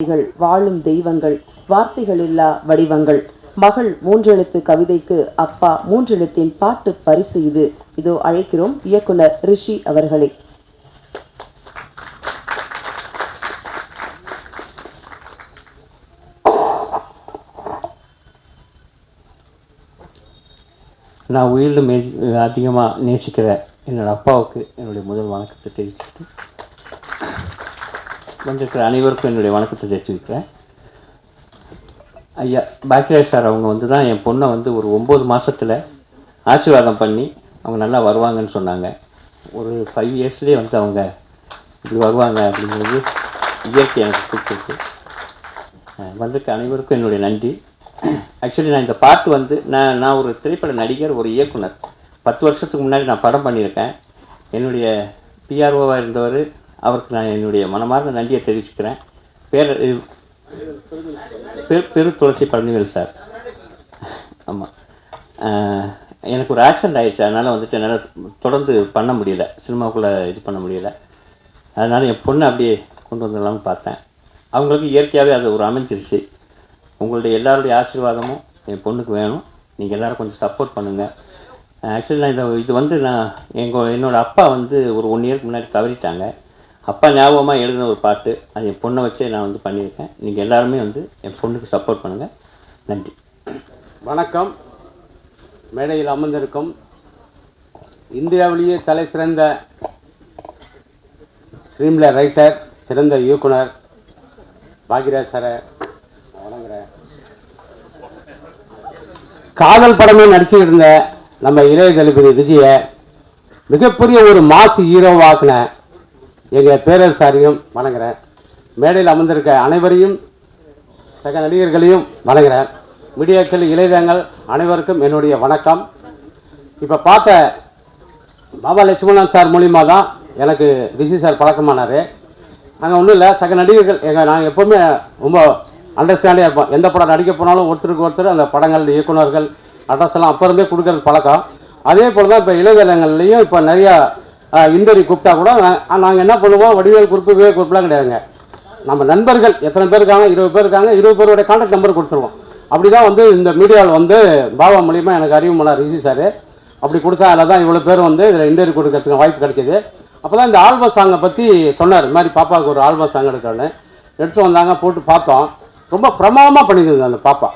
கவிதைகள் வாழும் தெய்வங்கள் வார்த்தைகள் இல்லா வடிவங்கள். மகள் மூன்றெழுத்து கவிதைக்கு அப்பா மூன்றெழுத்தின் பாட்டு பரிசு இது. இதோ அழைக்கிறோம் இயக்குனர் ரிஷி அவர்களை. நான் உயிரிலும் அதிகமாக நேசிக்கிற என்னோட அப்பாவுக்கு என்னுடைய முதல் வணக்கத்தை தெரிவிச்சுட்டு வந்திருக்கிற அனைவருக்கும் என்னுடைய வணக்கத்தை தெரிவிச்சுக்கிறேன். ஐயா பாக்கியராஜ் சார் அவங்க வந்து தான் என் பொண்ணை வந்து ஒரு ஒம்பது மாதத்தில் ஆசீர்வாதம் பண்ணி அவங்க நல்லா வருவாங்கன்னு சொன்னாங்க. ஒரு ஃபைவ் இயர்ஸ்லேயே வந்து அவங்க இப்படி வருவாங்க அப்படிங்கிறது இயற்கை எனக்கு கொடுத்துருக்கு. வந்திருக்க அனைவருக்கும் என்னுடைய நன்றி. ஆக்சுவலி நான் இந்த பாட்டு வந்து நான் நான் ஒரு திரைப்பட நடிகர் ஒரு இயக்குனர். பத்து வருஷத்துக்கு முன்னாடி நான் படம் பண்ணியிருக்கேன். என்னுடைய பிஆர்ஓவாக இருந்தவர் அவருக்கு நான் என்னுடைய மனமார்ந்த நன்றியை தெரிவிச்சுக்கிறேன். பேர் பெரு பெரு துளசி பழனிவேல் சார். ஆமாம் எனக்கு ஒரு ஆக்சிடென்ட் ஆயிடுச்சு. அதனால் வந்துட்டு என்னால் தொடர்ந்து பண்ண முடியல. சினிமாவுக்குள்ளே இது பண்ண முடியல. அதனால் என் பொண்ணை அப்படியே கொண்டு வந்துடலாம்னு பார்த்தேன். அவங்களுக்கு இயற்கையாகவே அது ஒரு அமைஞ்சிருச்சு. உங்களுடைய எல்லாருடைய ஆசீர்வாதமும் என் பொண்ணுக்கு வேணும். நீங்கள் எல்லோரும் கொஞ்சம் சப்போர்ட் பண்ணுங்கள் ஆக்சுவலி நான் இதை இது வந்து நான் எங்கள் என்னோடய அப்பா வந்து ஒரு ஒன் இயருக்கு முன்னாடி தவறிட்டாங்க. அப்பா ஞாபகமாக எழுதின ஒரு பாட்டு. அது என் பொண்ணை வச்சே நான் வந்து பண்ணியிருக்கேன். நீங்கள் எல்லாருமே வந்து என் பொண்ணுக்கு சப்போர்ட் பண்ணுங்கள் நன்றி. வணக்கம். மேடையில் அமர்ந்திருக்கும் இந்தியாவிலேயே தலை சிறந்த ஸ்ட்ரீமில் ரைட்டர் சிறந்த இயக்குனர் பாகிராஜ் சாரை வணங்குறேன். காதல் படமே நடிச்சுட்டு இருந்த நம்ம இளைய தளபதி விஜயை மிகப்பெரிய ஒரு மாசு ஹீரோவாக்குன எங்கள் பேரரசாரியும் வணங்குறேன். மேடையில் அமர்ந்திருக்க அனைவரையும் சக நடிகர்களையும் வணங்குறேன். மீடியாக்கள் இளைஞர்கள் அனைவருக்கும் என்னுடைய வணக்கம். இப்போ பார்த்த பாபா லட்சுமணன் சார் மூலிமா தான் எனக்கு ரிஷி சார் பழக்கமானார். நாங்கள் ஒன்றும் இல்லை சக நடிகர்கள் எங்கள் நாங்கள் எப்போவுமே ரொம்ப அண்டர்ஸ்டாண்டியாக இருப்போம் எந்த படம் நடிக்க போனாலும் ஒருத்தருக்கு ஒருத்தர் அந்த படங்கள் இயக்குனர்கள் அட்ரஸ் எல்லாம் அப்போ இருந்தே கொடுக்குறது பழக்கம். அதே போல் தான் இப்போ இளையதளங்கள்லையும் இப்போ நிறையா இன்டர்வியூ கூப்பிட்டா கூட நாங்கள் என்ன பண்ணுவோம்? வடிவேல் குறிப்பு விவேக் குறிப்புலாம் கிடையாதுங்க. நம்ம நண்பர்கள் எத்தனை பேர் இருக்காங்க? இருபது பேர் இருக்காங்க. இருபது பேருடைய கான்டாக்ட் நம்பர் கொடுத்துருவோம். அப்படி தான் வந்து இந்த மீடியாவில் வந்து பாபா மூலியமாக எனக்கு அறிமுகமான ரிஷி சார். அப்படி கொடுத்தா அதில் தான் இவ்வளோ பேர் வந்து இதில் இன்டர்வியூ கொடுக்கறதுக்கு வாய்ப்பு கிடைக்கிது அப்போ தான் இந்த ஆல்பம் சாங்கை பற்றி சொன்னார். இது மாதிரி பாப்பாவுக்கு ஒரு ஆல்பம் சாங் எடுக்கணும்னு எடுத்து வந்தாங்க போட்டு பார்த்தோம். ரொம்ப பிரமாதமாக பண்ணியிருந்தது அந்த பாப்பா.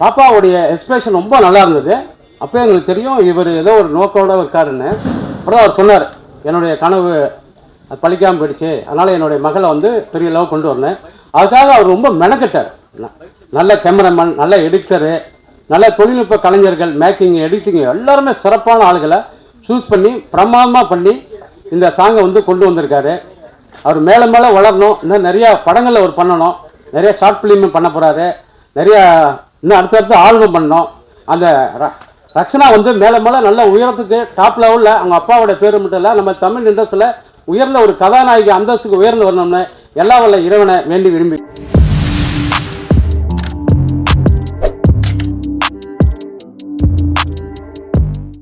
பாப்பாவுடைய எக்ஸ்பிரஷன் ரொம்ப நல்லா இருந்தது. அப்போ எங்களுக்கு தெரியும் இவர் ஏதோ ஒரு நோக்கோட இருக்காருன்னு. அப்புறம் அவர் சொன்னார் என்னுடைய கனவு அது பழிக்காமல் போயிடுச்சு. அதனால் என்னுடைய மகளை வந்து பெரிய லெவல் கொண்டு வரணும் அதுக்காக அவர் ரொம்ப மெனக்கெட்டார். நல்ல கேமராமேன் நல்ல எடிட்டரு நல்ல தொழில்நுட்ப கலைஞர்கள் மேக்கிங் எடிட்டிங் எல்லாருமே சிறப்பான ஆளுகளை சூஸ் பண்ணி பிரமாதமாக பண்ணி இந்த சாங்கை வந்து கொண்டு வந்திருக்காரு. அவர் மேலே மேலே வளரணும். இன்னும் நிறையா படங்கள் அவர் பண்ணணும். நிறைய ஷார்ட் ஃபிலிம் பண்ண போகிறாரு நிறையா இன்னும் அடுத்தடுத்து ஆல்பம் பண்ணணும். அந்த ர- ரக்ஷனா வந்து மேலே மேலே நல்ல உயரத்துக்கு டாப் லெவலில் அவங்க அப்பாவோட பேர் மட்டும் இல்லை நம்ம தமிழ் இண்டஸ்ட்ரியில் உயர்ந்த ஒரு கதாநாயகி அந்தஸ்துக்கு உயர்ந்து வரணும்னு எல்லா வல்ல இறைவனை வேண்டி விரும்பி